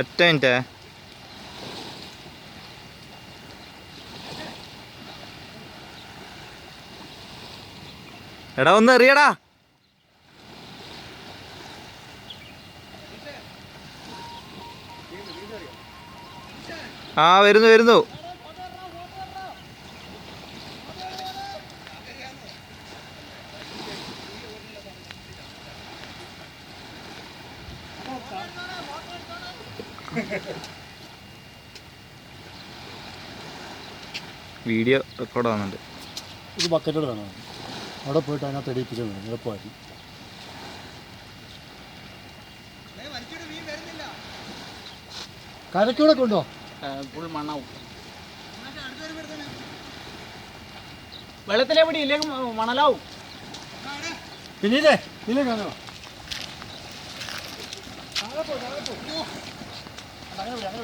ഒറ്റ മിനിറ്റേ എടാ ഒന്ന് എറിയടാ. ആ വരുന്നു വരുന്നു. വീഡിയോ റെക്കോർഡ് ആവുന്നുണ്ട്. ഇത് ബക്കറ്റോട് വേണം. അവിടെ പോയിട്ട് അതിനകത്ത് എടിപ്പിച്ചു എളുപ്പമായിരിക്കും. കരക്കൂടെ കൊണ്ടോ? ഫുൾ മണ്ണാവും. വെള്ളത്തിലെവിടെ ഇല്ലെങ്കിൽ മണലാവും. പിന്നീട് ഇല്ലേ കാണോ deuda, deuda.